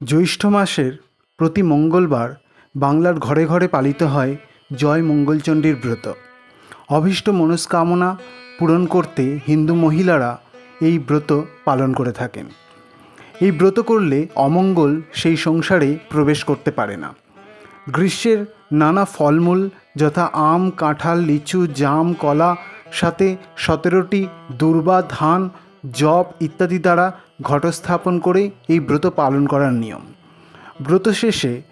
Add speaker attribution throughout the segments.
Speaker 1: জ্যৈষ্ঠ মাসের প্রতি মঙ্গলবার বাংলার ঘরে ঘরে পালিত হয় জয় মঙ্গলচণ্ডীর ব্রত। অভীষ্ট মনস্কামনা পূরণ করতে হিন্দু মহিলারা এই ব্রত পালন করে থাকেন। এই ব্রত করলে অমঙ্গল সেই সংসারে প্রবেশ করতে পারে না। গ্রীষ্মের নানা ফলমূল যথা আম, কাঁঠাল, লিচু, জাম, কলা, সাথে সতেরোটি দুর্বা, ধান জব ইত্যাদি দ্বারা ঘটস্থাপন করে এই ব্রত পালন করার নিয়ম। ব্রত শেষে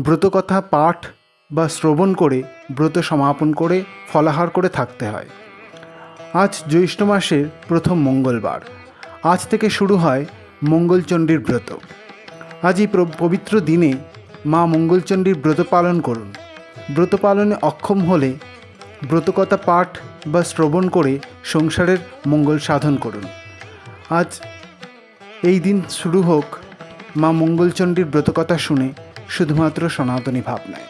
Speaker 1: ব্রতকথা পাঠ বা শ্রবণ করে ব্রত সমাপন করে ফলাহার করে থাকতে হয়। আজ জ্যৈষ্ঠ মাসের প্রথম মঙ্গলবার। আজ থেকে শুরু হয় মঙ্গলচণ্ডীর ব্রত। আজ এই পবিত্র দিনে মা মঙ্গলচণ্ডীর ব্রত পালন করুন। ব্রত পালনে অক্ষম হলে ব্রতকথা পাঠ বা শ্রবণ করে সংসারের মঙ্গল সাধন করুন। আজ এই দিন শুরু হোক মা মঙ্গলচণ্ডীর ব্রতকথা শুনে শুধুমাত্র সনাতনী ভাবনায়।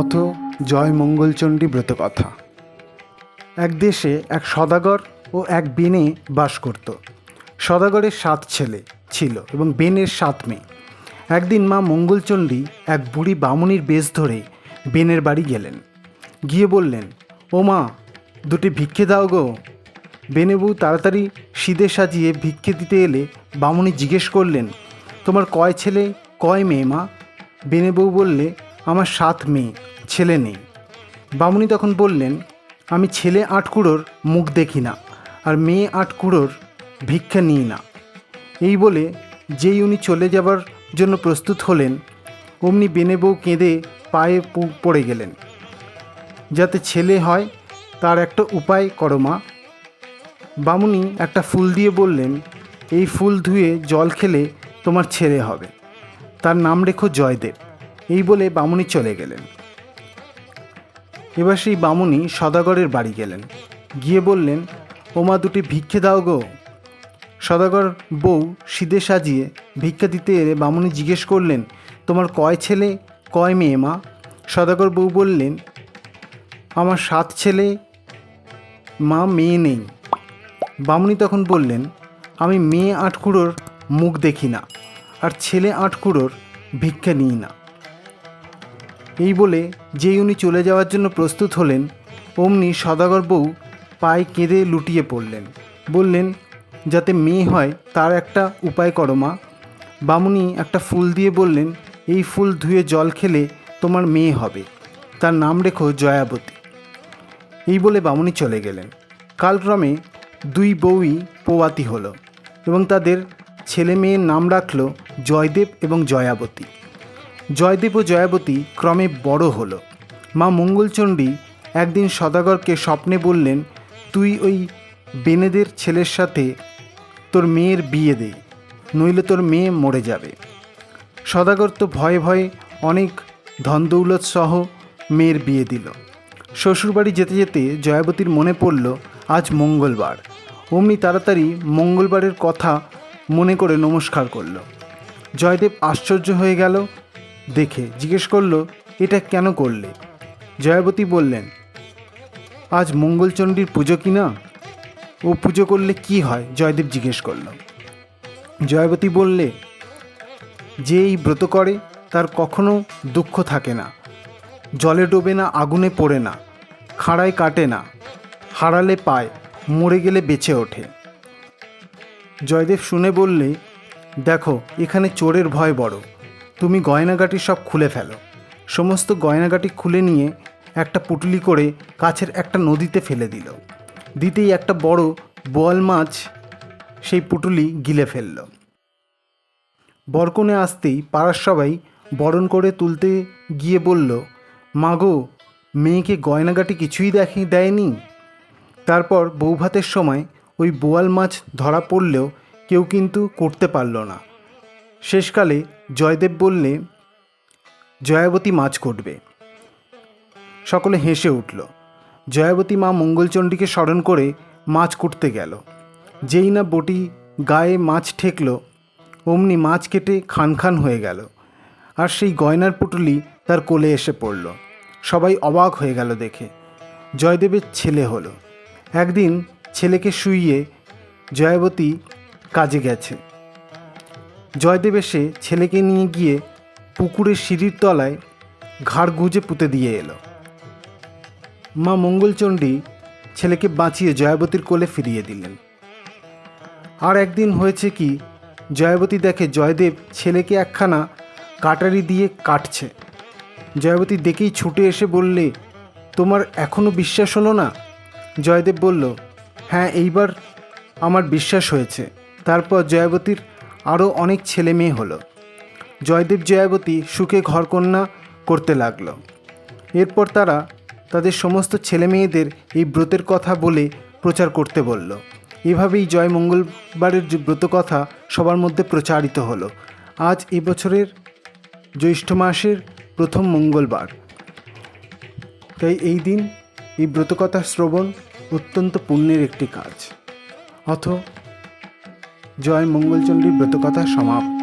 Speaker 1: অথ জয় মঙ্গলচণ্ডী ব্রতকথা। এক দেশে এক সদাগর ও এক বেনে বাস করত। সদাগরের সাত ছেলে ছিল এবং বেনের সাত মেয়ে। একদিন মা মঙ্গলচণ্ডী এক বুড়ি বামুনির বেশ ধরে বেনের বাড়ি গেলেন। গিয়ে বললেন, ও মা, দুটি ভিক্ষে দাও গো। বেনেবু তাড়াতাড়ি সিদে সাজিয়ে ভিক্ষে দিতে এলে বামুনি জিজ্ঞেস করলেন, তোমার কয় ছেলে, কয় মেয়ে মা? বেনেবউ বললে, আমার সাত মেয়ে, ছেলে নেই। বামুনি তখন বললেন, আমি ছেলে আটকুড়োর মুখ দেখি না, আর মেয়ে আটকুড়োর ভিক্ষা নিই না। এই বলে যেই উনি চলে যাবার জন্য প্রস্তুত হলেন। অমনি বেনে বউ কেঁদে পায়ে পড়ে গেলেন। যাতে ছেলে হয়, তার একটা উপায় করো মা। বামুনি একটা ফুল দিয়ে বললেন, এই ফুল ধুয়ে জল খেলে তোমার ছেলে হবে। তার নাম রেখো জয়দেব। এই বলে বামুনি চলে গেলেন। এবার সেই বামুনি সদাগরের বাড়ি গেলেন। গিয়ে বললেন, ওমা দুটি ভিক্ষে দাও গো। সদাগর বউ সিদে সাজিয়ে ভিক্ষা দিতে এলে বামুনি জিজ্ঞেস করলেন, তোমার কয় ছেলে, কয় মেয়ে মা? সদাগর বউ বললেন, আমার সাত ছেলে, মা, মেয়ে নেই। বামুনি তখন বললেন, আমি মেয়ে আটকুড়োর মুখ দেখি না, আর ছেলে আটকুড়োর ভিক্ষা নিই না। এই বলে যেই উনি চলে যাওয়ার জন্য প্রস্তুত হলেন, অমনি সদাগর বউ পায়ে কেঁদে লুটিয়ে পড়লেন। বললেন যাতে মেয়ে হয়, তার একটা উপায় করো মা। বামুনি একটা ফুল দিয়ে বললেন, এই ফুল ধুয়ে জল খেলে তোমার মেয়ে হবে। তার নাম রেখো জয়াবতী। এই বলে বামুনি চলে গেলেন। কালক্রমে দুই বউই পোয়াতি হলো এবং তাদের ছেলে মেয়ের নাম রাখল জয়দেব এবং জয়াবতী। জয়দেব ও জয়াবতী ক্রমে বড় হলো। মা মঙ্গলচণ্ডী একদিন সদাগরকে স্বপ্নে বললেন, তুই ওই বেনেদের ছেলের সাথে তোর মেয়ের বিয়ে দে, নইলে তোর মেয়ে মরে যাবে। সদাগর তো ভয়ে ভয়ে অনেক ধনদৌলত সহ মেয়ের বিয়ে দিল। শ্বশুরবাড়ি যেতে যেতে জয়াবতীর মনে পড়ল, আজ মঙ্গলবার। অমনি তাড়াতাড়ি মঙ্গলবারের কথা মনে করে নমস্কার করল। জয়দেব আশ্চর্য হয়ে গেল, দেখে জিজ্ঞেস করল, এটা কেন করলে? জয়াবতী বললেন, আজ মঙ্গলচণ্ডীর পুজো কি না? ও পুজো করলে কি হয়? জয়দেব জিজ্ঞেস করল। জয়াবতী বললে যে এই ব্রত করে, তার কখনো দুঃখ থাকে না। জলে ডোবে না, আগুনে পড়ে না। খাড়ায় কাটে না। হারালে পায়, মরে গেলে বেঁচে ওঠে। জয়দেব শুনে বললে, দেখো, এখানে চোরের ভয় বড়। তুমি গয়নাগাটি সব খুলে ফেলো। সমস্ত গয়নাগাটি খুলে নিয়ে একটা পুটলি করে কাছের একটা নদীতে ফেলে দিল। দিতেই একটা বড় বোয়াল মাছ সেই পুটুলি গিলে ফেলল। বরকনে আসতেই পাড়ার সবাই বরণ করে তুলতে গিয়ে বলল মাগো মেয়েকে গয়নাগাটি কিছুই দেখে দেয়নি? তারপর বৌভাতের সময় ওই বোয়াল মাছ ধরা পড়লেও কেউ কিন্তু করতে পারল না। শেষকালে জয়দেব বললে, জয়াবতী মাছ করবে। সকলে হেসে উঠল। জয়াবতী মা মঙ্গলচণ্ডীকে স্মরণ করে মাছ কুটতে গেল। যেই না বটি গায়ে মাছ ঠেকল, অমনি মাছ কেটে খান খান হয়ে গেল। আর সেই গয়নার পুটুলি তার কোলে এসে পড়ল। সবাই অবাক হয়ে গেল দেখে। জয়দেবের ছেলে হলো। একদিন ছেলেকে শুইয়ে জয়াবতী কাজে গেছে। জয়দেব এসে ছেলেকে নিয়ে গিয়ে পুকুরের সিঁড়ির তলায় ঘাড় গুঁজে পুঁতে দিয়ে এলো। মা মঙ্গলচণ্ডী ছেলেকে বাঁচিয়ে জয়াবতীর কোলে ফিরিয়ে দিলেন। আর একদিন হয়েছে কি, জয়াবতী দেখে জয়দেব ছেলেকে একখানা কাটারি দিয়ে কাটছে। জয়াবতী দেখেই ছুটে এসে বললে, তোমার এখনও বিশ্বাস হলো না? জয়দেব বলল হ্যাঁ এইবার আমার বিশ্বাস হয়েছে। তারপর জয়াবতীর আরও অনেক ছেলে মেয়ে হলো। জয়দেব জয়াবতী সুখে ঘরকন্যা করতে লাগল। এরপর তারা তাদের সমস্ত ছেলে মেয়েদের এই ব্রতের কথা বলে প্রচার করতে বলল। এভাবেই জয় মঙ্গলবারের যে ব্রত কথা সবার মধ্যে প্রচারিত হলো। আজ এবছরের জ্যৈষ্ঠ মাসের প্রথম মঙ্গলবার। তাই এই দিন এই ব্রতকথা শ্রবণ অত্যন্ত পুণ্যের একটি কাজ। অথ জয় মঙ্গলচণ্ডী ব্রতকথা সমাপ্ত।